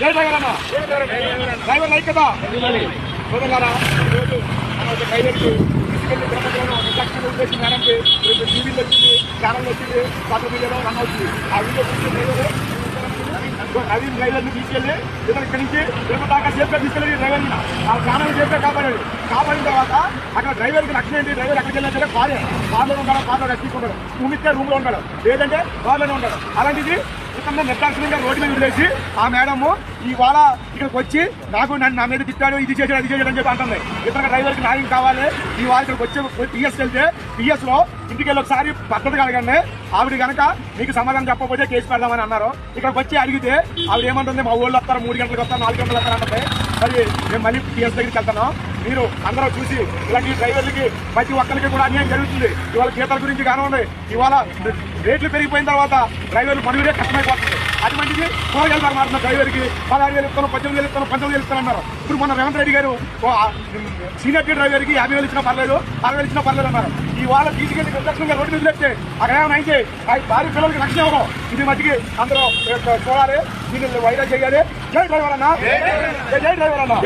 జై డ్రైవర్ అన్న డ్రైవర్ ఐక్యత. సోదరులారా ఈరోజు ఒక డ్రైవర్కి ఒక ఉద్దేశం మేడంకి రేపు టీవీలో వచ్చింది ఛానల్ వచ్చింది పాత్ర మీడియాలో రన్ అవుతుంది. ఆ వీడియో చూసి డ్రైవర్ రవి ఇతను ఇక్కడి నుంచి తిరుపతి దాకా తీసుకెళ్ళి డ్రైవర్ ఆ ఛానల్ సేఫ్ కాపాడాడు. కాపాడిన తర్వాత అక్కడ డ్రైవర్కి రక్షణ ఏంటి? డ్రైవర్ అక్కడికి వెళ్ళినా సరే కారే. ఉంటాడు? కార్లో రక్షించుకుంటాడు రూమ్ ఇస్తే రూమ్లో ఉంటాడు. లేదంటే కార్లోనే ఉంటాడు. అలాంటిది ఇక్కడ నిర్దాక్షిణ్యంగా రోడ్డు మీద వదిలేసి ఆ మేడము ఇవాళ ఇక్కడికి వచ్చి నాకు నన్ను నా మీద తిట్టాడు ఇది చేశాడు అది చేశాడు అని చెప్పి అంటుంది. ఇతర డ్రైవర్కి న్యాయం కావాలి. ఇవాళ ఇక్కడికి వచ్చే పిఎస్ వెళ్తే పిఎస్లో ఇంటికి వెళ్ళి ఒకసారి పద్ధతి కలగండి. ఆవిడ కనుక మీకు సమాధానం చెప్పకపోతే కేసు పెడదామని అన్నారు. ఇక్కడికి వచ్చి అడిగితే ఆవిడ ఏమంటుంది? మా ఊళ్ళో వస్తారు మూడు గంటలకు వస్తారు నాలుగు గంటలకు వస్తారు అంటే మరి మేము మళ్ళీ పిఎస్ దగ్గరికి వెళ్తాను. మీరు అందరూ చూసి ఇలాంటి డ్రైవర్లకి ప్రతి ఒక్కరికి కూడా అన్యాయం జరుగుతుంది. ఇవాళ జీతాల గురించి కానివ్వండి. ఇవాళ రేట్లు పెరిగిపోయిన తర్వాత డ్రైవర్లు పనులే కష్టమైపోతుంది. అటువంటిది కూరగాయలు ధర మారుతున్న డ్రైవర్కి పదహారు వేలు ఇస్తాను పద్దెనిమిది వేలు ఇస్తాను పంతొమ్మిది వేలు ఇస్తాను అన్నారు. ఇప్పుడు మన రేవంత్ రెడ్డి గారు సీనియర్ డ్రైవర్కి యాభై వేలు ఇచ్చినా పర్లేదు అరవై వేలు ఇచ్చినా పర్లేదు అన్నారు. ఇవాళ తీసుకెళ్ళి నిర్దక్షిణంగా రోడ్డు మీద లేస్తే అక్కడ ఏమైనా అయితే ఆ భార్య పిల్లలకి రక్షణ ఇవ్వడం. ఇది మధ్యకి అందరూ చూడాలి. దీన్ని వైరల్ చేయాలి. జై డ్రైవర్ అన్న. జై డ్రైవర్ అన్న.